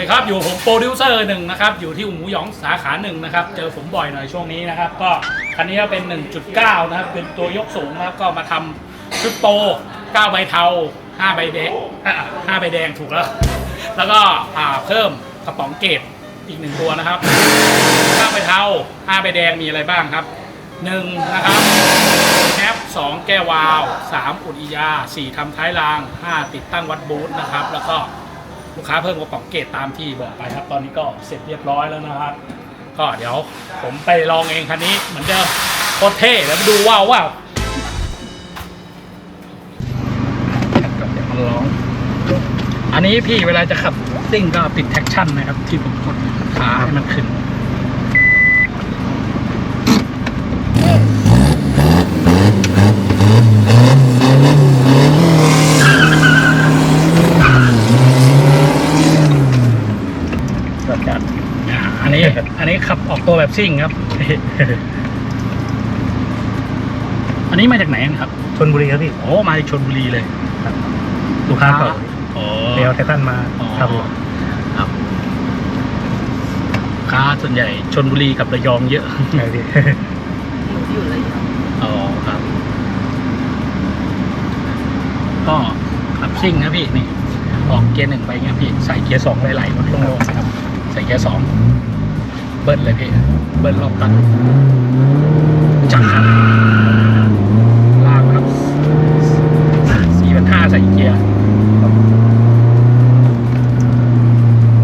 ดีครับ อยู่ผมโปรดิวเซอร์หนึ่งนะครับ อยู่ที่หมูหยองสาขาหนึ่งนะครับ เจอผมบ่อยหน่อยช่วงนี้นะครับ ก็คันนี้ก็เป็น 1.9 นะครับ เป็นตัวยกสูงนะครับ ก็มาทำชุดโปร9ใบเทา 5 ใบแดงอะ5ใบแดงถูกแล้ว แล้วก็อ่าเพิ่มกระป๋องเกตอีกหนึ่งตัวนะครับ 5 ใบเทา 5 ใบแดงมีอะไรบ้างครับหนึ่งนะครับแอป2 แก้วาล์ว3 อุดอียา 4ทำท้ายราง 5 ติดตั้งวัดบูธนะครับ แล้วก็ ลูกค้าเพิ่มกระป๋องเกตตามที่บอกไปครับ ตอนนี้ก็เสร็จเรียบร้อยแล้วนะครับ ก็เดี๋ยวผมไปลองเองคันนี้เหมือนเดิมโคตรเท่แล้วมาดูว้าวว้าวก็เดี๋ยวมาลองอันนี้พี่เวลาจะขับซิ่งก็ปิดแท็กชั่นนะครับ ที่ผมกดขาให้มันขึ้น ก็จัด อ่าอันนี้อันนี้ขับออกตั วแบบซิ่งครับ อันนี้มาจากไหนกันครับ ชนบุรีครับพี่โอ้มาจากชนบุรีเลยลูกค้าเก่าโอ้เดียวไททันมาอ๋อครับผมครับค้าส่วนใหญ่ชนบุรีกับระยองเยอะใช่พี่อ๋อครับ ก็ขับซิ่งนะพี่นี่ออกเกียร์หนึ่งไปเงี้ยพี่ใส่เกียร์สองไหลๆลดลงๆนะครับ ใส่เกียร์สอง เบิ้ลเลยพี่ เบิ้ลรอบตันจังครับลากครับสี่พันห้าใส่เกียร์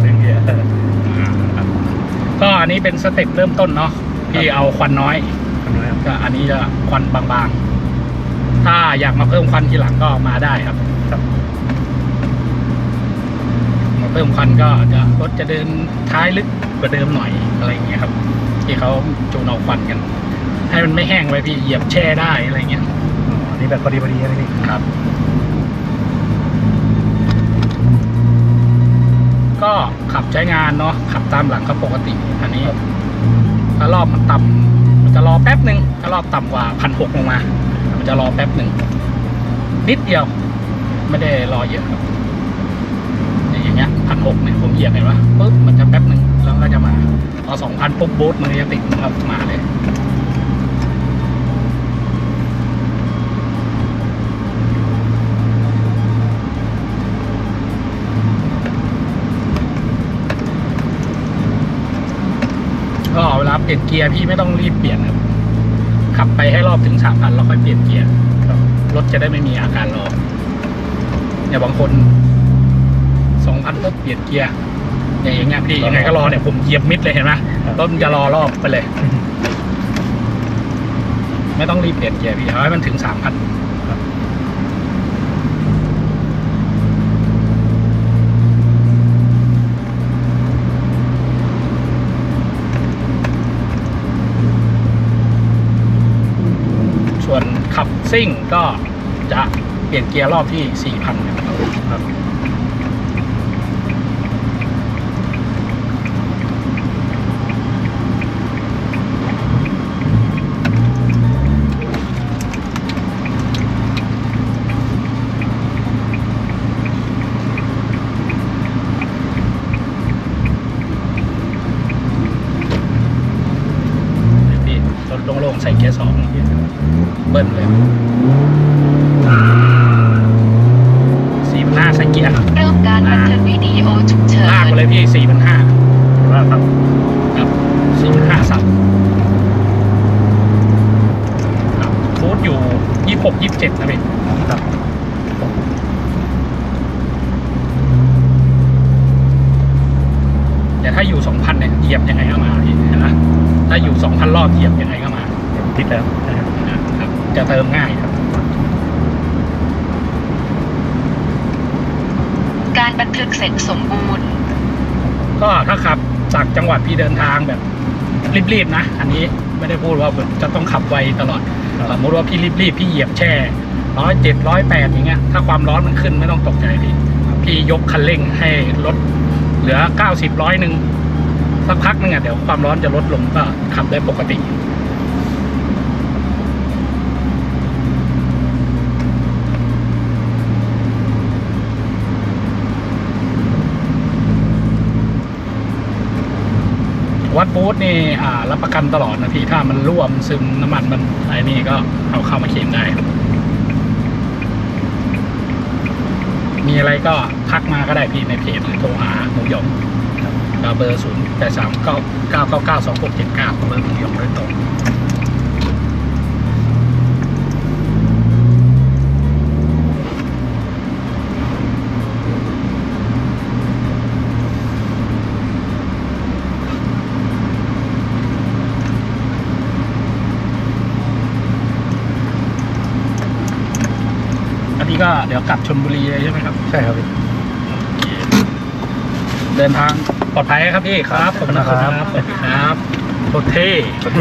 เป็นเกียร์ครับก็อันนี้เป็นสเต็ปเริ่มต้นเนาะพี่เอาควันน้อยทำไมครับก็อันนี้จะควันบางๆ ถ้าอยากมาเพิ่มควันทีหลังก็มาได้ครับครับมาเพิ่มควันก็จะรถจะเดินท้ายลึกกว่าเดิมหน่อยอะไรอย่างเงี้ยครับ ที่เขาจูนเอาควันกัน ให้มันไม่แห้งไว้พี่เหยียบแช่ได้อะไรเงี้ยอ๋ออันนี้แบบพอดีพอดีใช่ไหมพี่ครับ ก็ขับใช้งานเนาะขับตามหลังก็ปกติ อันนี้ถ้ารอบมันต่ำมันจะรอแป๊บหนึ่งถ้ารอบต่ำกว่าพันหกลงมา มันจะรอแป๊บหนึ่งนิดเดียว ไม่ได้รอเยอะครับเนี่ยอย่างเงี้ย พันหกเนี่ยผมเหยียบเห็นปะปุ๊บมันจะแป๊บหนึ่งแล้วก็จะมาพอสองพันปุ๊บบูทมันจะติดมันมาเลยก็เวลาเปลี่ยนเกียร์พี่ไม่ต้องรีบเปลี่ยนครับ ขับไปให้รอบถึงสามพันแล้วค่อยเปลี่ยนเกียร์รถจะได้ไม่มีอาการรอเนี่ยบางคน สองพันก็เปลี่ยนเกียร์เนี่ยอย่างเงี้ยพี่ยังไงก็รอเนี่ยผมเหยียบมิดเลยเห็นไหมรถมันจะรอรอบไปเลย ไม่ต้องรีบเปลี่ยนเกียร์พี่เอาให้มันถึงสามพันส่วนขับซิ่งก็จะเปลี่ยนเกียร์รอบที่ 4,000ครับ ส่เกียร์สองเบิ้ลเลยสี่พันห้าใส่เกียร์เริ่มการบันทึกวิดีโอฉุกเฉิลากนไปเลยพี่สี่พันห้าว่าครับครับสี่พันห้าสับครับฟูดอยู่ยี่หกยี่สิบเจ็ดนะพี่ครับแต่ถ้าอยู่สองพันเนี่ยเหยียบยังไงก็มาพี่เห็นไหมถ้าอยู่สองพันรอบเหยียบยังไงก็มา ติดแล้วนะครับนะครับจะเติมง่ายครับ การบันทึกเสร็จสมบูรณ์ ก็ถ้าขับจากจังหวัดพี่เดินทางแบบรีบๆนะ อันนี้ไม่ได้พูดว่าแบบจะต้องขับไวตลอดสมมติว่าพี่รีบๆพี่เหยียบแช่ร้อยเจ็ดร้อยแปดอย่างเงี้ยถ้าความร้อนมันขึ้นไม่ต้องตกใจพี่พี่ยกคันเร่งให้ลดเหลือเก้าสิบร้อยหนึ่งสักพักนึงอะเดี๋ยวความร้อนจะลดลงก็ขับได้ปกติ วัดบูธนี่อ่ารับประกันตลอดนะพี่ถ้ามันร่วมซึมน้ำมันมันไอ้นี่ก็เอาเข้ามาเคลมได้ มีอะไรก็ทักมาก็ได้พี่ในเพจหรือโทรหาหมูหยงเบอร์ศูนย์แปดสามเก้าเก้าเก้าเก้าสองหกเจ็ดเก้าเบอร์หมูหยงโดยตรง นนี้ก็เดี๋ยวกลับชนบุรีเลยใช่ไหมครับ ใช่ครับพี่เดินทางปลอดภัยครับพี่ครับขอบคุณนะครับครับครับโคตรเท่ โอเค